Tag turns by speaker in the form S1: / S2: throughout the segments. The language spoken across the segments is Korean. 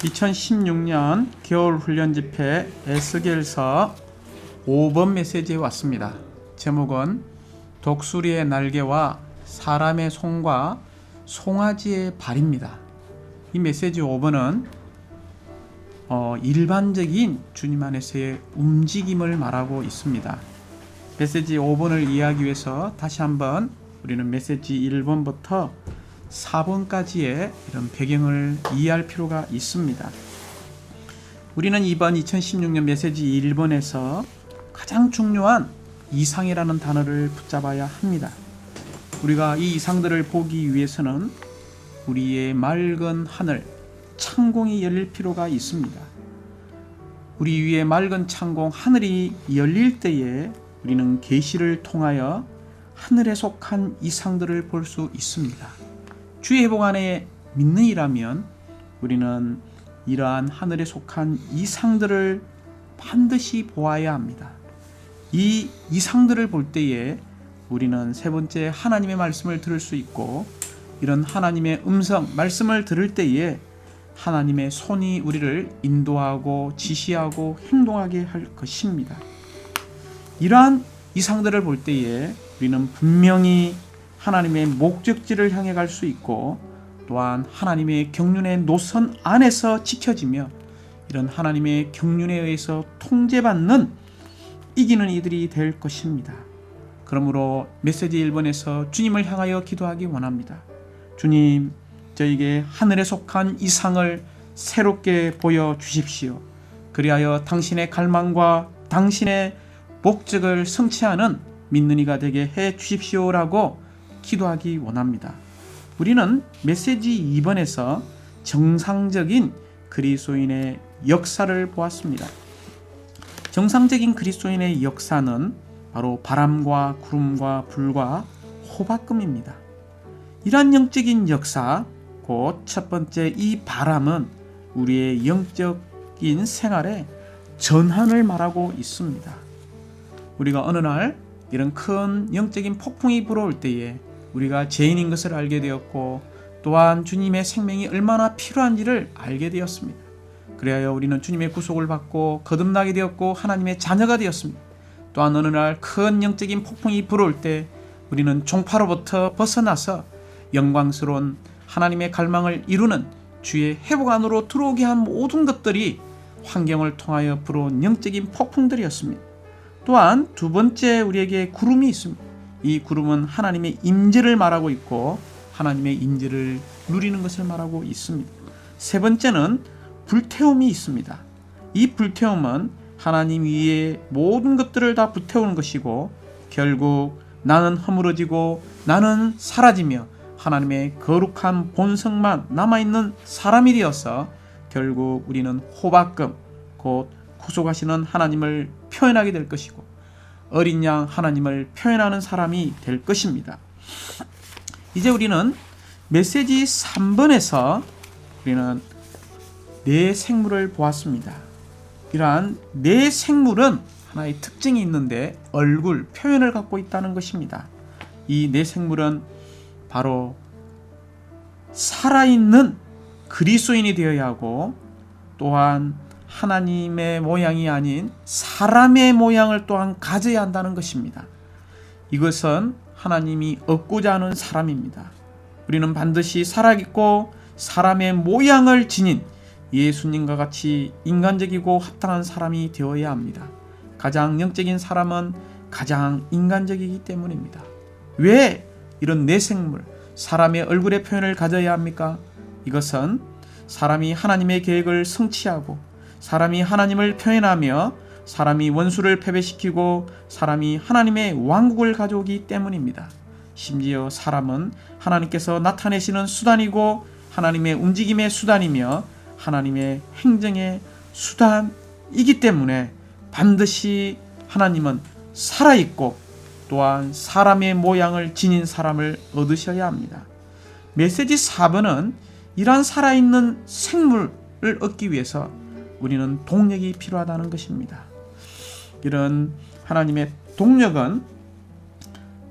S1: 2016년 겨울 훈련 집회 에스겔서 5번 메시지에 왔습니다. 제목은 독수리의 날개와 사람의 손과 송아지의 발입니다. 이 메시지 5번은 어, 일반적인 주님 안에서의 움직임을 말하고 있습니다. 메시지 5번을 이해하기 위해서 다시 한번 우리는 메시지 1번부터 4번까지의 이런 배경을 이해할 필요가 있습니다. 우리는 이번 2016년 메시지 1번에서 가장 중요한 이상이라는 단어를 붙잡아야 합니다. 우리가 이 이상들을 보기 위해서는 우리의 맑은 하늘, 창공이 열릴 필요가 있습니다. 우리 위에 맑은 창공 하늘이 열릴 때에 우리는 계시를 통하여 하늘에 속한 이상들을 볼 수 있습니다. 주의 회복 안에 믿는 이라면 우리는 이러한 하늘에 속한 이상들을 반드시 보아야 합니다. 이 이상들을 볼 때에 우리는 세 번째 하나님의 말씀을 들을 수 있고 이런 하나님의 음성 말씀을 들을 때에 하나님의 손이 우리를 인도하고 지시하고 행동하게 할 것입니다. 이러한 이상들을 볼 때에 우리는 분명히 하나님의 목적지를 향해 갈 수 있고 또한 하나님의 경륜의 노선 안에서 지켜지며 이런 하나님의 경륜에 의해서 통제받는 이기는 이들이 될 것입니다. 그러므로 메시지 1번에서 주님을 향하여 기도하기 원합니다. 주님, 저에게 하늘에 속한 이상을 새롭게 보여 주십시오. 그리하여 당신의 갈망과 당신의 목적을 성취하는 믿는 이가 되게 해 주십시오라고 기도하기 원합니다. 우리는 메시지 2번에서 정상적인 그리스도인의 역사를 보았습니다. 정상적인 그리스도인의 역사는 바로 바람과 구름과 불과 호박금입니다. 이러한 영적인 역사, 곧 첫 번째 이 바람은 우리의 영적인 생활에 전환을 말하고 있습니다. 우리가 어느 날 이런 큰 영적인 폭풍이 불어올 때에 우리가 죄인인 것을 알게 되었고 또한 주님의 생명이 얼마나 필요한지를 알게 되었습니다. 그리하여 우리는 주님의 구속을 받고 거듭나게 되었고 하나님의 자녀가 되었습니다. 또한 어느 날 큰 영적인 폭풍이 불어올 때 우리는 종파로부터 벗어나서 영광스러운 하나님의 갈망을 이루는 주의 회복 안으로 들어오게 한 모든 것들이 환경을 통하여 불어온 영적인 폭풍들이었습니다. 또한 두 번째 우리에게 구름이 있습니다. 이 구름은 하나님의 임재를 말하고 있고 하나님의 임재를 누리는 것을 말하고 있습니다. 세 번째는 불태움이 있습니다. 이 불태움은 하나님 위에 모든 것들을 다 불태우는 것이고 결국 나는 허물어지고 나는 사라지며 하나님의 거룩한 본성만 남아있는 사람이 되어서 결국 우리는 호박금 곧 구속하시는 하나님을 표현하게 될 것이고 어린 양 하나님을 표현하는 사람이 될 것입니다. 이제 우리는 메시지 3번에서 우리는 네 생물을 보았습니다. 이러한 네 생물은 하나의 특징이 있는데 얼굴 표현을 갖고 있다는 것입니다. 이네 생물은 바로 살아있는 그리스도인이 되어야 하고 또한 하나님의 모양이 아닌 사람의 모양을 또한 가져야 한다는 것입니다. 이것은 하나님이 얻고자 하는 사람입니다. 우리는 반드시 살아있고 사람의 모양을 지닌 예수님과 같이 인간적이고 합당한 사람이 되어야 합니다. 가장 영적인 사람은 가장 인간적이기 때문입니다. 왜 이런 내생물, 사람의 얼굴의 표현을 가져야 합니까? 이것은 사람이 하나님의 계획을 성취하고 사람이 하나님을 표현하며 사람이 원수를 패배시키고 사람이 하나님의 왕국을 가져오기 때문입니다. 심지어 사람은 하나님께서 나타내시는 수단이고 하나님의 움직임의 수단이며 하나님의 행정의 수단이기 때문에 반드시 하나님은 살아있고 또한 사람의 모양을 지닌 사람을 얻으셔야 합니다. 메시지 4번은 이러한 살아있는 생물을 얻기 위해서 우리는 동력이 필요하다는 것입니다. 이런 하나님의 동력은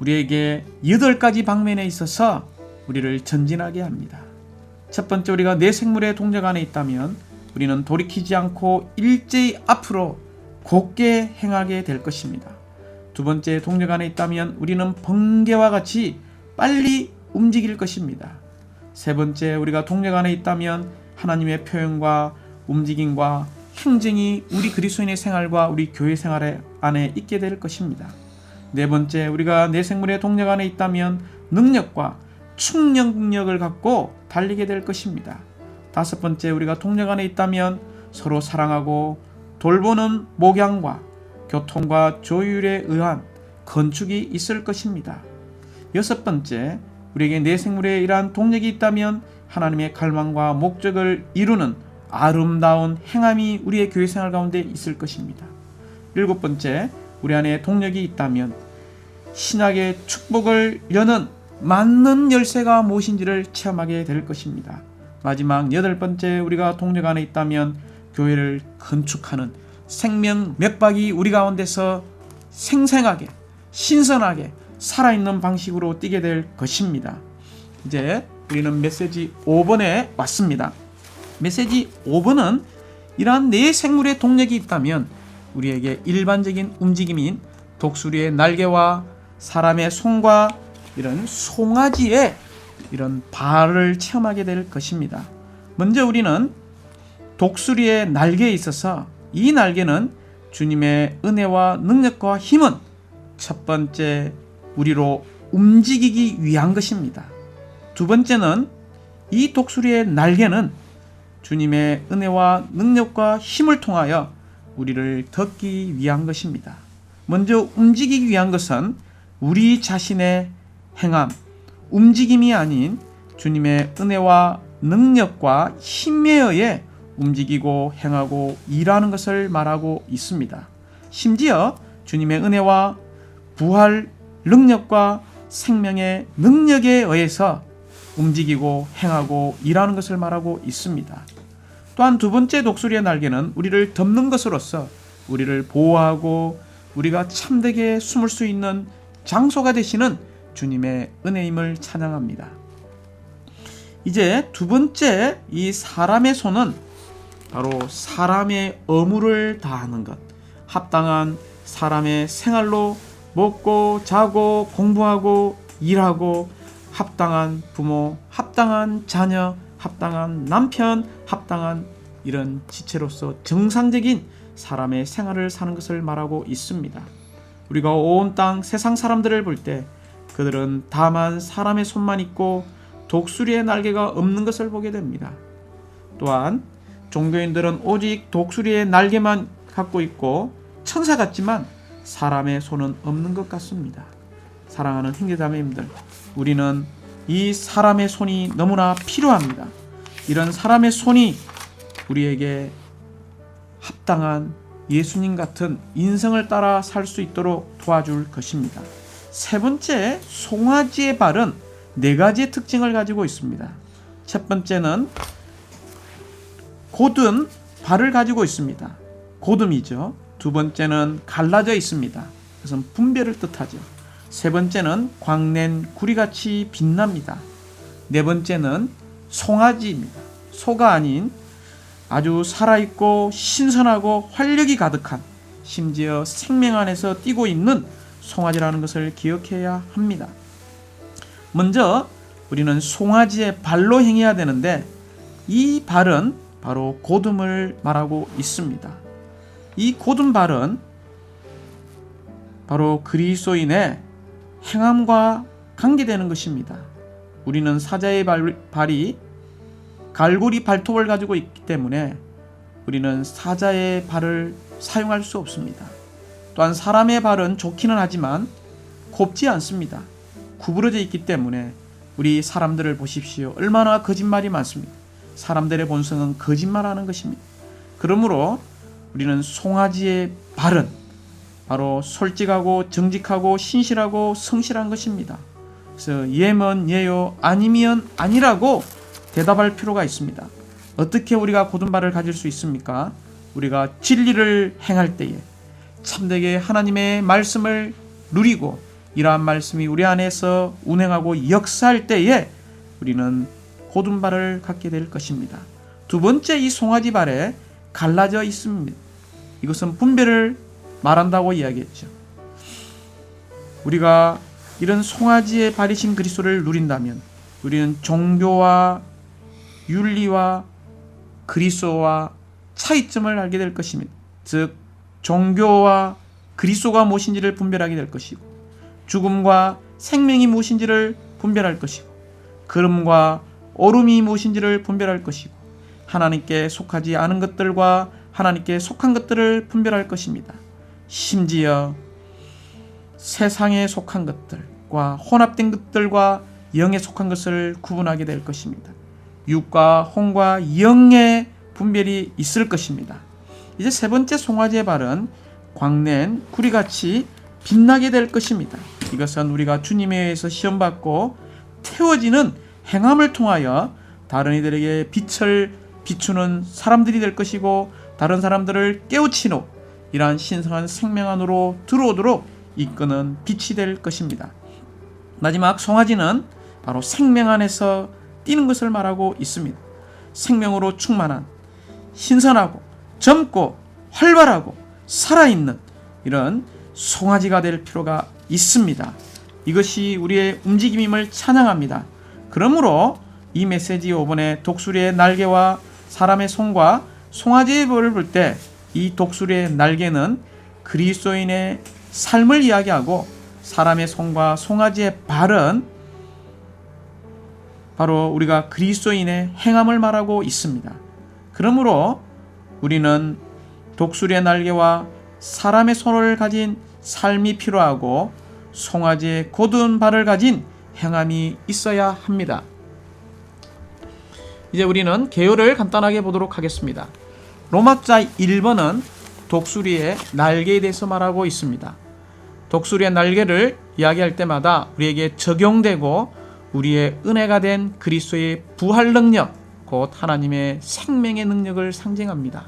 S1: 우리에게 여덟 가지 방면에 있어서 우리를 전진하게 합니다. 첫 번째 우리가 내 생물의 동력 안에 있다면 우리는 돌이키지 않고 일제히 앞으로 곧게 행하게 될 것입니다. 두 번째 동력 안에 있다면 우리는 번개와 같이 빨리 움직일 것입니다. 세 번째 우리가 동력 안에 있다면 하나님의 표현과 움직임과 행정이 우리 그리스도인의 생활과 우리 교회 생활 안에 있게 될 것입니다. 네 번째 우리가 내 생물의 동력 안에 있다면 능력과 충력력을 갖고 달리게 될 것입니다. 다섯 번째 우리가 동력 안에 있다면 서로 사랑하고 돌보는 목양과 교통과 조율에 의한 건축이 있을 것입니다. 여섯 번째 우리에게 내 생물에 이러한 동력이 있다면 하나님의 갈망과 목적을 이루는 아름다운 행함이 우리의 교회 생활 가운데 있을 것입니다. 일곱 번째 우리 안에 동력이 있다면 신학의 축복을 여는 맞는 열쇠가 무엇인지를 체험하게 될 것입니다. 마지막 여덟 번째 우리가 동력 안에 있다면 교회를 건축하는 생명 맥박이 우리 가운데서 생생하게 신선하게 살아있는 방식으로 뛰게 될 것입니다. 이제 우리는 메시지 5번에 왔습니다. 메시지 5번은 이러한 내 생물의 동력이 있다면 우리에게 일반적인 움직임인 독수리의 날개와 사람의 손과 이런 송아지의 이런 발을 체험하게 될 것입니다. 먼저 우리는 독수리의 날개에 있어서 이 날개는 주님의 은혜와 능력과 힘은 첫 번째 우리로 움직이기 위한 것입니다. 두 번째는 이 독수리의 날개는 주님의 은혜와 능력과 힘을 통하여 우리를 덮기 위한 것입니다. 먼저 움직이기 위한 것은 우리 자신의 행함, 움직임이 아닌 주님의 은혜와 능력과 힘에 의해 움직이고 행하고 일하는 것을 말하고 있습니다. 심지어 주님의 은혜와 부활 능력과 생명의 능력에 의해서 움직이고 행하고 일하는 것을 말하고 있습니다. 또한 두 번째 독수리의 날개는 우리를 덮는 것으로서 우리를 보호하고 우리가 참되게 숨을 수 있는 장소가 되시는 주님의 은혜임을 찬양합니다. 이제 두 번째 이 사람의 손은 바로 사람의 의무를 다하는 것, 합당한 사람의 생활로 먹고 자고 공부하고 일하고 합당한 부모, 합당한 자녀, 합당한 남편, 합당한 이런 지체로서 정상적인 사람의 생활을 사는 것을 말하고 있습니다. 우리가 온 땅 세상 사람들을 볼 때 그들은 다만 사람의 손만 있고 독수리의 날개가 없는 것을 보게 됩니다. 또한 종교인들은 오직 독수리의 날개만 갖고 있고 천사 같지만 사람의 손은 없는 것 같습니다. 사랑하는 형제자매님들, 우리는 이 사람의 손이 너무나 필요합니다. 이런 사람의 손이 우리에게 합당한 예수님 같은 인성을 따라 살 수 있도록 도와줄 것입니다. 세 번째, 송아지의 발은 네 가지의 특징을 가지고 있습니다. 첫 번째는 곧은 발을 가지고 있습니다. 고듬이죠. 두 번째는 갈라져 있습니다. 그것은 분별을 뜻하죠. 세 번째는 광낸 구리같이 빛납니다. 네 번째는 송아지입니다. 소가 아닌 아주 살아있고 신선하고 활력이 가득한 심지어 생명 안에서 뛰고 있는 송아지라는 것을 기억해야 합니다. 먼저 우리는 송아지의 발로 행해야 되는데 이 발은 바로 고듬을 말하고 있습니다. 이 고든 발은 바로 그리스도인의 행함과 관계되는 것입니다. 우리는 사자의 발, 발이 갈고리 발톱을 가지고 있기 때문에 우리는 사자의 발을 사용할 수 없습니다. 또한 사람의 발은 좋기는 하지만 곱지 않습니다. 구부러져 있기 때문에 우리 사람들을 보십시오. 얼마나 거짓말이 많습니다. 사람들의 본성은 거짓말하는 것입니다. 그러므로 우리는 송아지의 발은 바로 솔직하고 정직하고 신실하고 성실한 것입니다. 그래서 예면 예요 아니면 아니라고 대답할 필요가 있습니다. 어떻게 우리가 고든 발을 가질 수 있습니까? 우리가 진리를 행할 때에 참되게 하나님의 말씀을 누리고 이러한 말씀이 우리 안에서 운행하고 역사할 때에 우리는 고든 발을 갖게 될 것입니다. 두 번째 이 송아지 발에 갈라져 있습니다. 이것은 분별을 말한다고 이야기했죠. 우리가 이런 송아지의 발이신 그리스도를 누린다면 우리는 종교와 윤리와 그리스도와 차이점을 알게 될 것입니다. 즉 종교와 그리스도가 무엇인지를 분별하게 될 것이고 죽음과 생명이 무엇인지를 분별할 것이고 그름과 오름이 무엇인지를 분별할 것이고 하나님께 속하지 않은 것들과 하나님께 속한 것들을 분별할 것입니다. 심지어 세상에 속한 것들과 혼합된 것들과 영에 속한 것을 구분하게 될 것입니다. 육과 혼과 영의 분별이 있을 것입니다. 이제 세 번째 송아지의 발은 광낸 구리같이 빛나게 될 것입니다. 이것은 우리가 주님에 의해서 시험받고 태워지는 행함을 통하여 다른 이들에게 빛을 비추는 사람들이 될 것이고 다른 사람들을 깨우치노 이러한 신성한 생명 안으로 들어오도록 이끄는 빛이 될 것입니다. 마지막 송아지는 바로 생명 안에서 뛰는 것을 말하고 있습니다. 생명으로 충만한 신선하고 젊고 활발하고 살아있는 이런 송아지가 될 필요가 있습니다. 이것이 우리의 움직임임을 찬양합니다. 그러므로 이 메시지 5번의 독수리의 날개와 사람의 손과 송아지의 볼을 볼 때 이 독수리의 날개는 그리스도인의 삶을 이야기하고 사람의 손과 송아지의 발은 바로 우리가 그리스도인의 행함을 말하고 있습니다. 그러므로 우리는 독수리의 날개와 사람의 손을 가진 삶이 필요하고 송아지의 고든 발을 가진 행함이 있어야 합니다. 이제 우리는 개요를 간단하게 보도록 하겠습니다. 로마자 1번은 독수리의 날개에 대해서 말하고 있습니다. 독수리의 날개를 이야기할 때마다 우리에게 적용되고 우리의 은혜가 된 그리스도의 부활 능력, 곧 하나님의 생명의 능력을 상징합니다.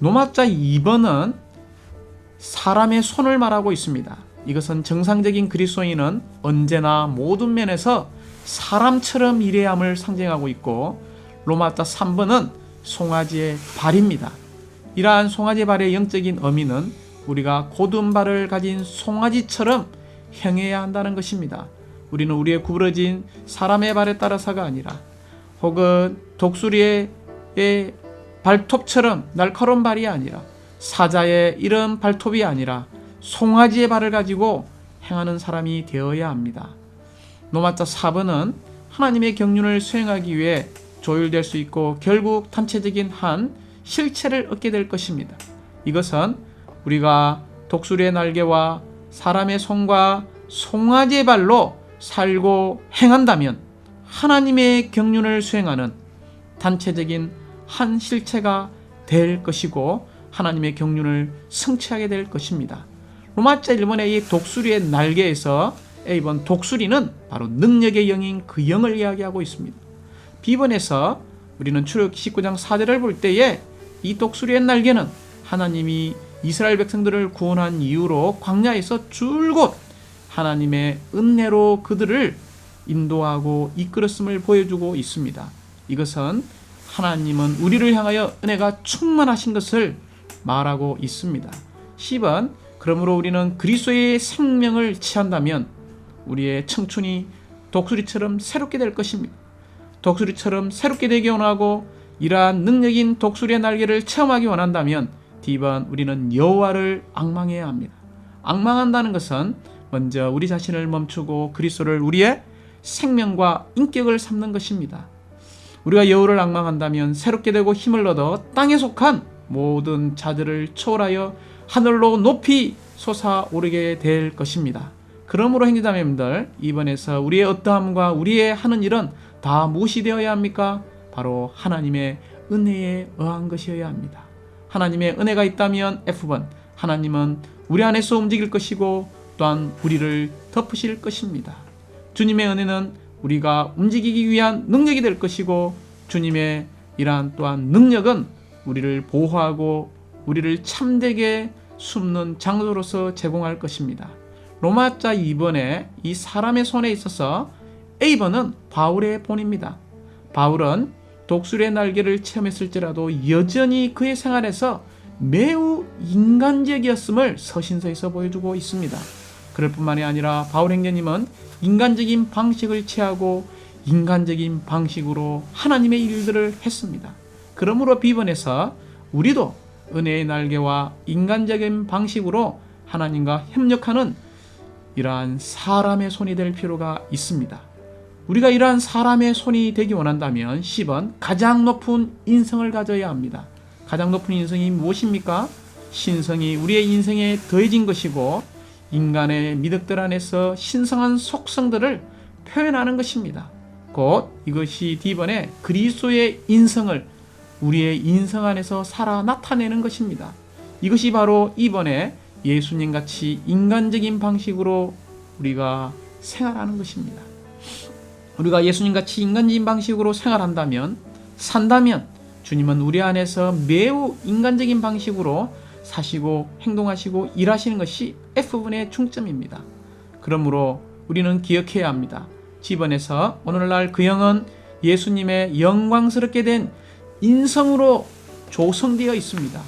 S1: 노마자 2번은 사람의 손을 말하고 있습니다. 이것은 정상적인 그리스도인은 언제나 모든 면에서 사람처럼 일해야 함을 상징하고 있고 로마자 3번은 송아지의 발입니다. 이러한 송아지 발의 영적인 의미는 우리가 고든 발을 가진 송아지처럼 행해야 한다는 것입니다. 우리는 우리의 구부러진 사람의 발에 따라서가 아니라 혹은 독수리의 발톱처럼 날카로운 발이 아니라 사자의 이런 발톱이 아니라 송아지의 발을 가지고 행하는 사람이 되어야 합니다. 노마자 4번은 하나님의 경륜을 수행하기 위해 조율될 수 있고 결국 단체적인 한 실체를 얻게 될 것입니다. 이것은 우리가 독수리의 날개와 사람의 손과 송아지의 발로 살고 행한다면 하나님의 경륜을 수행하는 단체적인 한 실체가 될 것이고 하나님의 경륜을 성취하게 될 것입니다. 로마자 1번의 이 독수리의 날개에서 A번 독수리는 바로 능력의 영인 그 영을 이야기하고 있습니다. B번에서 우리는 출애굽 19장 4절을 볼 때에 이 독수리의 날개는 하나님이 이스라엘 백성들을 구원한 이후로 광야에서 줄곧 하나님의 은혜로 그들을 인도하고 이끌었음을 보여주고 있습니다. 이것은 하나님은 우리를 향하여 은혜가 충만하신 것을 말하고 있습니다. 10번 그러므로 우리는 그리스도의 생명을 취한다면 우리의 청춘이 독수리처럼 새롭게 될 것입니다. 독수리처럼 새롭게 되기 원하고 이러한 능력인 독수리의 날개를 체험하기 원한다면 D번 우리는 여호와를 악망해야 합니다. 악망한다는 것은 먼저 우리 자신을 멈추고 그리스도를 우리의 생명과 인격을 삼는 것입니다. 우리가 여호를 악망한다면 새롭게 되고 힘을 얻어 땅에 속한 모든 자들을 초월하여 하늘로 높이 솟아오르게 될 것입니다. 그러므로 행자자매님들 이번에서 우리의 어떠함과 우리의 하는 일은 다 무엇이 되어야 합니까? 바로 하나님의 은혜에 의한 것이어야 합니다. 하나님의 은혜가 있다면 F번 하나님은 우리 안에서 움직일 것이고 또한 우리를 덮으실 것입니다. 주님의 은혜는 우리가 움직이기 위한 능력이 될 것이고 주님의 이러한 또한 능력은 우리를 보호하고 우리를 참되게 숨는 장소로서 제공할 것입니다. 로마자 2번에 이 사람의 손에 있어서 A번은 바울의 본입니다. 바울은 독수리의 날개를 체험했을지라도 여전히 그의 생활에서 매우 인간적이었음을 서신서에서 보여주고 있습니다. 그럴 뿐만이 아니라 바울 행전님은 인간적인 방식을 취하고 인간적인 방식으로 하나님의 일들을 했습니다. 그러므로 비번에서 우리도 은혜의 날개와 인간적인 방식으로 하나님과 협력하는 이러한 사람의 손이 될 필요가 있습니다. 우리가 이러한 사람의 손이 되기 원한다면 10번 가장 높은 인성을 가져야 합니다. 가장 높은 인성이 무엇입니까? 신성이 우리의 인생에 더해진 것이고 인간의 미덕들 안에서 신성한 속성들을 표현하는 것입니다. 곧 이것이 D번에 그리스도의 인성을 우리의 인성 안에서 살아 나타내는 것입니다. 이것이 바로 이번에 예수님 같이 인간적인 방식으로 우리가 생활하는 것입니다. 우리가 예수님 같이 인간적인 방식으로 생활한다면 산다면 주님은 우리 안에서 매우 인간적인 방식으로 사시고 행동하시고 일하시는 것이 F분의 중점입니다. 그러므로 우리는 기억해야 합니다. 집안에서 오늘날 그 영은 예수님의 영광스럽게 된 인성으로 조성되어 있습니다.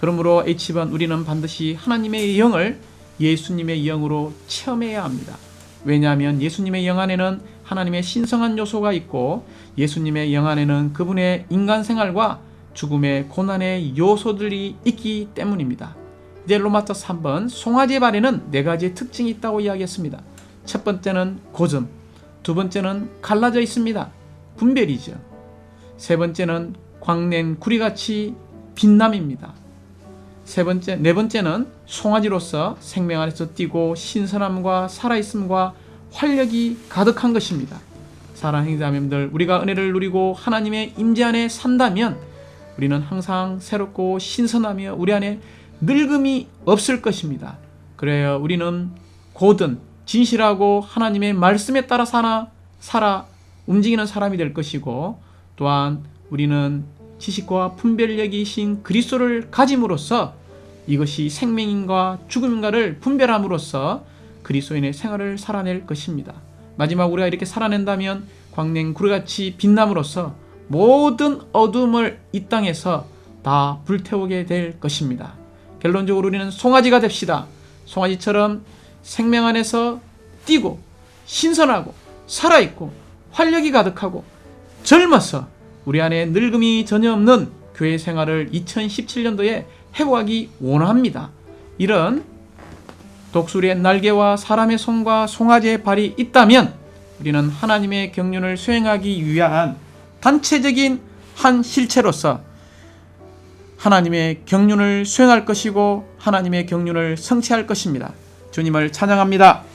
S1: 그러므로 H번 우리는 반드시 하나님의 영을 예수님의 영으로 체험해야 합니다. 왜냐하면 예수님의 영 안에는 하나님의 신성한 요소가 있고 예수님의 영 안에는 그분의 인간 생활과 죽음의 고난의 요소들이 있기 때문입니다. 이제 로마서 3번 송아지의 발에는 네 가지의 특징이 있다고 이야기했습니다. 첫 번째는 고점, 두 번째는 갈라져 있습니다. 분별이죠. 세 번째는 광낸 구리같이 빛남입니다. 세 번째, 네 번째는 송아지로서 생명 안에서 뛰고 신선함과 살아있음과 활력이 가득한 것입니다. 사랑하는 자매님들, 우리가 은혜를 누리고 하나님의 임재 안에 산다면 우리는 항상 새롭고 신선하며 우리 안에 늙음이 없을 것입니다. 그래야 우리는 고든 진실하고 하나님의 말씀에 따라 살아, 살아 움직이는 사람이 될 것이고 또한 우리는 지식과 분별력이신 그리스도를 가짐으로써 이것이 생명인과 죽음인가를 분별함으로써 그리스도인의 생활을 살아낼 것입니다. 마지막 우리가 이렇게 살아낸다면 광냉 구름같이 빛남으로써 모든 어둠을 이 땅에서 다 불태우게 될 것입니다. 결론적으로 우리는 송아지가 됩시다. 송아지처럼 생명 안에서 뛰고 신선하고 살아있고 활력이 가득하고 젊어서 우리 안에 늙음이 전혀 없는 교회 생활을 2017년도에 해고하기 원합니다. 이런 독수리의 날개와 사람의 손과 송아지의 발이 있다면 우리는 하나님의 경륜을 수행하기 위한 단체적인 한 실체로서 하나님의 경륜을 수행할 것이고 하나님의 경륜을 성취할 것입니다. 주님을 찬양합니다.